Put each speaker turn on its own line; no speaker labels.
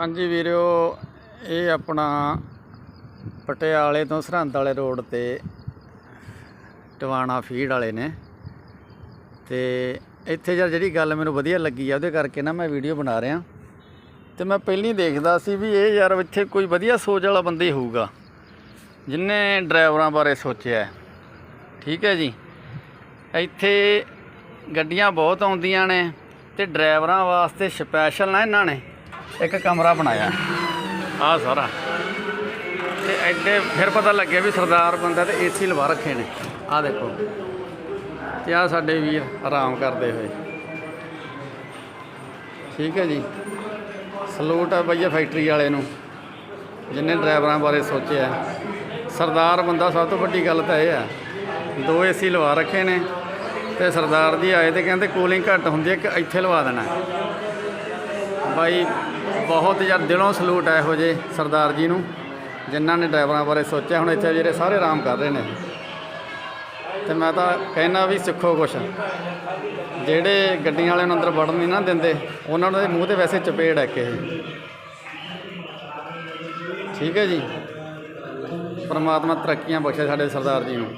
ਹਾਂਜੀ ਵੀਰਿਓ ਇਹ ਆਪਣਾ ਪਟਿਆਲੇ ਤੋਂ ਸਰਹੰਦ ਵਾਲੇ ਰੋਡ ਤੇ ਟਵਾਣਾ ਫੀਡ ਵਾਲੇ ਨੇ। ਤੇ ਇੱਥੇ ਯਾਰ ਜਿਹੜੀ ਗੱਲ ਮੈਨੂੰ ਵਧੀਆ ਲੱਗੀ ਆ, ਉਹਦੇ ਕਰਕੇ ਨਾ ਮੈਂ ਵੀਡੀਓ ਬਣਾ ਰਿਹਾ। ਤੇ ਮੈਂ ਪਹਿਲੀ ਦੇਖਦਾ ਸੀ ਵੀ ਇਹ ਯਾਰ ਇੱਥੇ ਕੋਈ ਵਧੀਆ ਸੋਚ ਵਾਲਾ ਬੰਦਾ ਹੀ ਹੋਊਗਾ, ਜਿਨੇ ਡਰਾਈਵਰਾਂ ਬਾਰੇ ਸੋਚਿਆ ਠੀਕ ਹੈ ਜੀ? ਇੱਥੇ ਗੱਡੀਆਂ ਬਹੁਤ ਆਉਂਦੀਆਂ ਨੇ ਤੇ ਡਰਾਈਵਰਾਂ ਵਾਸਤੇ ਸਪੈਸ਼ਲ ਨਾ ਇਹਨਾਂ ਨੇ। ਇੱਕ ਕਮਰਾ ਬਣਾਇਆ। ਆਹ ਸਾਰਾ। ਤੇ ਐਡੇ ਫਿਰ ਪਤਾ ਲੱਗਿਆ ਵੀ ਸਰਦਾਰ ਬੰਦਾ ਤੇ ਏਸੀ ਲਵਾ ਰੱਖੇ ਨੇ। ਆਹ ਦੇਖੋ। ਤੇ ਆਹ ਸਾਡੇ ਵੀਰ ਆਰਾਮ ਕਰਦੇ ਹੋਏ। ਠੀਕ ਹੈ ਜੀ। ਸਲੂਟ ਹੈ ਬਈਆ ਫੈਕਟਰੀ ਵਾਲੇ ਨੂੰ। ਜਿਨੇ ਡਰਾਈਵਰਾਂ ਬਾਰੇ ਸੋਚਿਆ। ਸਰਦਾਰ ਬੰਦਾ ਸਭ ਤੋਂ ਵੱਡੀ ਗੱਲ ਤਾਂ ਇਹ ਆ। ਦੋ ਏਸੀ ਲਵਾ ਰੱਖੇ ਨੇ। ਤੇ ਸਰਦਾਰ ਜੀ ਆਏ ਤੇ ਕਹਿੰਦੇ ਕੂਲਿੰਗ ਘੱਟ ਹੁੰਦੀ ਹੈ ਕਿ ਇੱਥੇ ਲਵਾ ਦੇਣਾ। ਬਾਈ, ਬਹੁਤ ਯਾਰ ਦਿਲੋਂ ਸਲੂਟ ਹੈ ਇਹੋ ਜੇ ਸਰਦਾਰ ਜੀ ਨੂੰ, ਜਿਨ੍ਹਾਂ ਨੇ ਡਰਾਈਵਰਾਂ ਬਾਰੇ ਸੋਚਿਆ। ਹੁਣ ਇੱਥੇ ਜਿਹੜੇ ਸਾਰੇ ਆਰਾਮ ਕਰ ਰਹੇ ਨੇ। ਤੇ ਮੈਂ ਤਾਂ ਕਹਿਣਾ ਵੀ ਸਿੱਖੋ ਕੁਛ। ਜਿਹੜੇ ਗੱਡੀਆਂ ਵਾਲਿਆਂ ਨੂੰ ਅੰਦਰ ਵੜਨ ਨਹੀਂ ਨਾ ਦਿੰਦੇ, ਉਹਨਾਂ ਦੇ ਮੂੰਹ ਤੇ ਵੈਸੇ ਚਪੇੜ ਹੈ ਕਿ ਠੀਕ ਹੈ ਜੀ। ਪਰਮਾਤਮਾ ਤਰੱਕੀਆਂ ਬਖਸ਼ੇ ਸਾਡੇ ਸਰਦਾਰ ਜੀ ਨੂੰ।